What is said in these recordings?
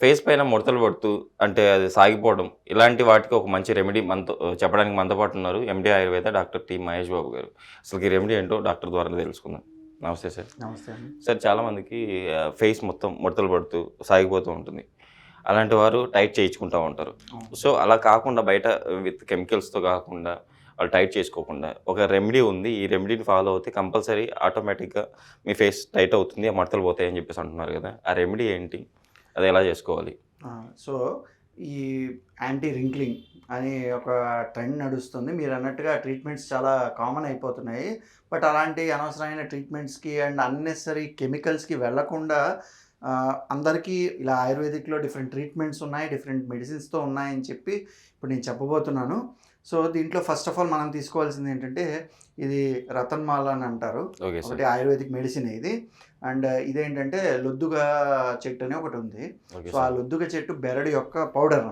Face పైన ముడతలు పడుతూ అంటే అది సాగిపోవడం ఇలాంటి వాటికి ఒక మంచి రెమెడీ మనతో చెప్పడానికి మనతో పాటు ఉన్నారు MD Ayurveda doctor T Mahesh Babu గారు. అసలు ఈ రెమెడీ ఏంటో డాక్టర్ ద్వారా తెలుసుకుందాం. నమస్తే సార్. నమస్తే అండి. సార్ చాలామందికి ఫేస్ మొత్తం ముడతలు పడుతూ సాగిపోతూ ఉంటుంది. అలాంటి వారు టైట్ చేయించుకుంటూ ఉంటారు. సో అలా కాకుండా బయట విత్ కెమికల్స్తో కాకుండా వాళ్ళు టైట్ చేసుకోకుండా ఒక రెమెడీ ఉంది. ఈ రెమెడీని ఫాలో అవుతే కంపల్సరీ ఆటోమేటిక్గా మీ ఫేస్ టైట్ అవుతుంది ఆ మడతలు పోతాయి అని చెప్పేసి అంటున్నారు కదా. ఆ రెమెడీ ఏంటి? అది ఎలా చేసుకోవాలి? సో ఈ యాంటీ రింక్లింగ్ అనే ఒక ట్రెండ్ నడుస్తుంది. మీరు అన్నట్టుగా ట్రీట్మెంట్స్ చాలా కామన్ అయిపోతున్నాయి. బట్ అలాంటి అనవసరమైన ట్రీట్మెంట్స్కి అండ్ అన్నెసరీ కెమికల్స్కి వెళ్ళకుండా అందరికీ ఇలా ఆయుర్వేదిక్లో డిఫరెంట్ ట్రీట్మెంట్స్ ఉన్నాయి డిఫరెంట్ మెడిసిన్స్తో ఉన్నాయని చెప్పి ఇప్పుడు నేను చెప్పబోతున్నాను. సో దీంట్లో ఫస్ట్ ఆఫ్ ఆల్ మనం తీసుకోవాల్సింది ఏంటంటే ఇది రతన్మాల అని అంటారు. ఒకటి ఆయుర్వేదిక్ మెడిసిన్ ఇది. అండ్ ఇదేంటంటే లొద్దుగా చెట్టు అని ఒకటి ఉంది. సో ఆ లొద్దుగ చెట్టు బెరడు యొక్క పౌడర్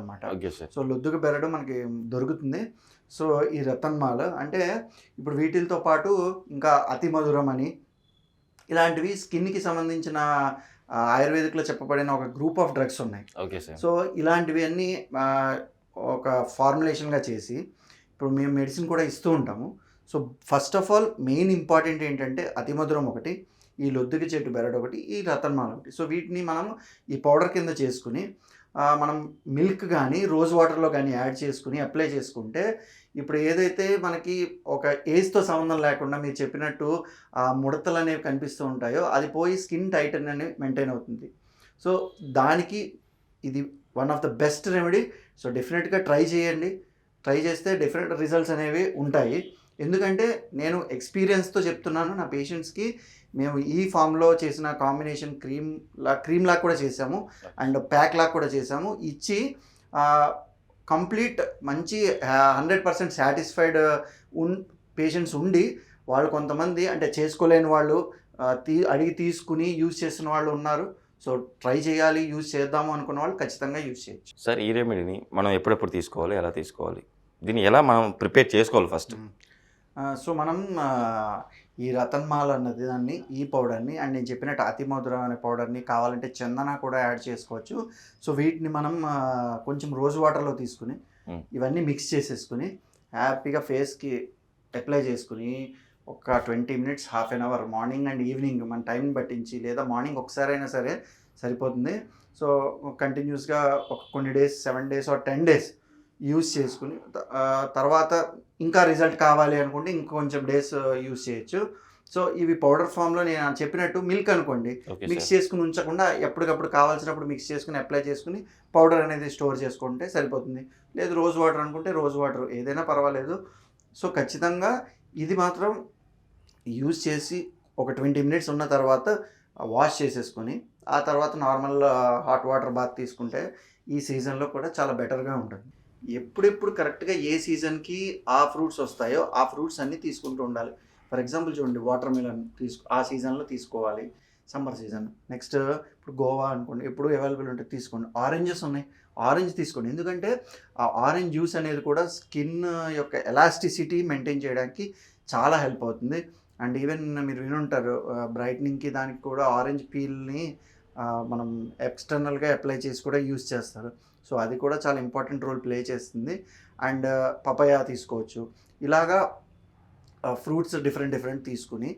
సార్. సో లొద్దుగ బెరడు మనకి దొరుకుతుంది. సో ఈ రతన్మాల అంటే ఇప్పుడు వీటితో పాటు ఇంకా అతి మధురం అని ఇలాంటివి స్కిన్కి సంబంధించిన ఆయుర్వేదిక్లో చెప్పబడిన ఒక గ్రూప్ ఆఫ్ డ్రగ్స్ ఉన్నాయి. Okay sir. సో ఇలాంటివి అన్నీ ఒక ఫార్ములేషన్గా చేసి ఇప్పుడు మేము మెడిసిన్ కూడా ఇస్తూ ఉంటాము. So first of all main important ఏంటంటే అతిమధురం ఒకటి ఈ లొద్దుకి చెట్టు బెరడు ఒకటి ఈ రతన్మాల ఒకటి. సో వీటిని మనం ఈ పౌడర్ కింద చేసుకుని మనం మిల్క్ కానీ రోజ్ వాటర్లో కానీ యాడ్ చేసుకుని అప్లై చేసుకుంటే ఇప్పుడు ఏదైతే మనకి ఒక ఏజ్తో సంబంధం లేకుండా మీరు చెప్పినట్టు ఆ ముడతలు అనేవి కనిపిస్తూ ఉంటాయో అది పోయి స్కిన్ టైటన్ అనేవి మెయింటైన్ అవుతుంది. సో దానికి ఇది one of the best remedy. So డెఫినెట్గా ట్రై చేయండి. ట్రై చేస్తే డిఫరెంట్ రిజల్ట్స్ అనేవి ఉంటాయి. ఎందుకంటే నేను ఎక్స్పీరియన్స్తో చెప్తున్నాను నా పేషెంట్స్కి మేము ఈ ఫామ్లో చేసిన కాంబినేషన్ క్రీమ్ లా క్రీమ్ లాగా కూడా చేసాము. అండ్ ప్యాక్ లాగా కూడా చేసాము. ఇచ్చి కంప్లీట్ మంచి హండ్రెడ్ పర్సెంట్ సాటిస్ఫైడ్ ఉన్ పేషెంట్స్ ఉండి వాళ్ళు కొంతమంది అంటే చేసుకోలేని వాళ్ళు తీ అడిగి తీసుకుని యూజ్ చేస్తున్న వాళ్ళు ఉన్నారు. సో ట్రై చేయాలి యూజ్ చేద్దాము అనుకున్న వాళ్ళు ఖచ్చితంగా యూజ్ చేయొచ్చు. సార్ ఈ రెమెడీని మనం ఎప్పుడెప్పుడు తీసుకోవాలి ఎలా తీసుకోవాలి? దీన్ని ఎలా మనం ప్రిపేర్ చేసుకోవాలి ఫస్ట్ సో మనం ఈ రతన్మాల్ అన్నది దాన్ని ఈ పౌడర్ని అండ్ నేను చెప్పినట్టు అతిమధురం అనే పౌడర్ని కావాలంటే చందన కూడా యాడ్ చేసుకోవచ్చు సో వీటిని మనం కొంచెం రోజ్ వాటర్లో తీసుకుని. ఇవన్నీ మిక్స్ చేసేసుకుని హ్యాపీగా ఫేస్కి అప్లై చేసుకుని ఒక twenty minutes half an hour morning and evening మన టైం పట్టించి లేదా మార్నింగ్ ఒకసారి అయినా సరే సరిపోతుంది సో కంటిన్యూస్గా ఒక కొన్ని days seven days or ten days use చేసుకుని తర్వాత ఇంకా రిజల్ట్ కావాలి అనుకుంటే ఇంకొంచెం డేస్ యూస్ చేయొచ్చు. సో ఇవి పౌడర్ ఫామ్లో నేను చెప్పినట్టు మిల్క్ అనుకోండి. మిక్స్ చేసుకుని ఉంచకుండా ఎప్పటికప్పుడు కావాల్సినప్పుడు మిక్స్ చేసుకుని అప్లై చేసుకుని పౌడర్ అనేది స్టోర్ చేసుకుంటే సరిపోతుంది. లేదు రోజ్ వాటర్ అనుకుంటే రోజ్ వాటర్ ఏదైనా పర్వాలేదు. సో ఖచ్చితంగా ఇది మాత్రం యూజ్ చేసి ఒక ట్వంటీ మినిట్స్ ఉన్న తర్వాత వాష్ చేసేసుకొని ఆ తర్వాత నార్మల్ హాట్ వాటర్ బాత్ తీసుకుంటే ఈ సీజన్లో కూడా చాలా బెటర్గా ఉంటుంది. ఎప్పుడెప్పుడు కరెక్ట్గా ఏ సీజన్కి ఆ ఫ్రూట్స్ వస్తాయో ఆ ఫ్రూట్స్ అన్నీ తీసుకుంటూ ఉండాలి. ఫర్ ఎగ్జాంపుల్ చూడండి వాటర్ మిలన్ తీసుకో ఆ సీజన్లో తీసుకోవాలి. Summer season. నెక్స్ట్ ఇప్పుడు గోవా అనుకోండి ఎప్పుడు అవైలబుల్ ఉంటే తీసుకోండి. ఆరెంజెస్ ఉన్నాయి. ఆరెంజ్ తీసుకోండి. ఎందుకంటే ఆ ఆరెంజ్ జ్యూస్ అనేది కూడా స్కిన్ యొక్క ఎలాస్టిసిటీ మెయింటైన్ చేయడానికి చాలా హెల్ప్ అవుతుంది. అండ్ ఈవెన్ మీరు వినుంటారు బ్రైట్నింగ్కి దానికి కూడా ఆరెంజ్ పీల్ని మనం ఎక్స్టర్నల్గా అప్లై చేసి కూడా యూస్ చేస్తారు. సో అది కూడా చాలా ఇంపార్టెంట్ రోల్ ప్లే చేస్తుంది. అండ్ పపయా తీసుకోవచ్చు. ఇలాగా ఫ్రూట్స్ డిఫరెంట్ డిఫరెంట్ తీసుకుని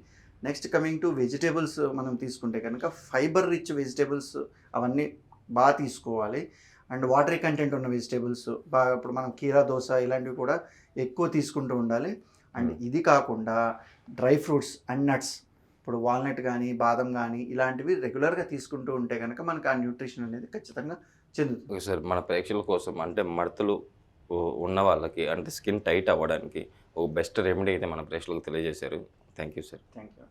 నెక్స్ట్ కమింగ్ టు వెజిటేబుల్స్ మనం తీసుకుంటే కనుక ఫైబర్ రిచ్ వెజిటేబుల్స్ అవన్నీ బాగా తీసుకోవాలి. అండ్ వాటరీ కంటెంట్ ఉన్న వెజిటేబుల్స్ బాగా ఇప్పుడు మనం కీరా దోశ ఇలాంటివి కూడా ఎక్కువ తీసుకుంటూ ఉండాలి. అండ్ ఇది కాకుండా డ్రై ఫ్రూట్స్ అండ్ నట్స్ ఇప్పుడు వాల్నట్ కానీ బాదం కానీ ఇలాంటివి రెగ్యులర్గా తీసుకుంటూ ఉంటే కనుక మనకు ఆ న్యూట్రిషన్ అనేది ఖచ్చితంగా చెందుతుంది. ఓకే సార్ మన ప్రేక్షకుల కోసం అంటే మడతలు ఉన్న వాళ్ళకి అంటే స్కిన్ టైట్ అవ్వడానికి ఒక బెస్ట్ రెమెడీ అయితే మన ప్రేక్షకులకు తెలియజేశారు. Thank you sir. Thank you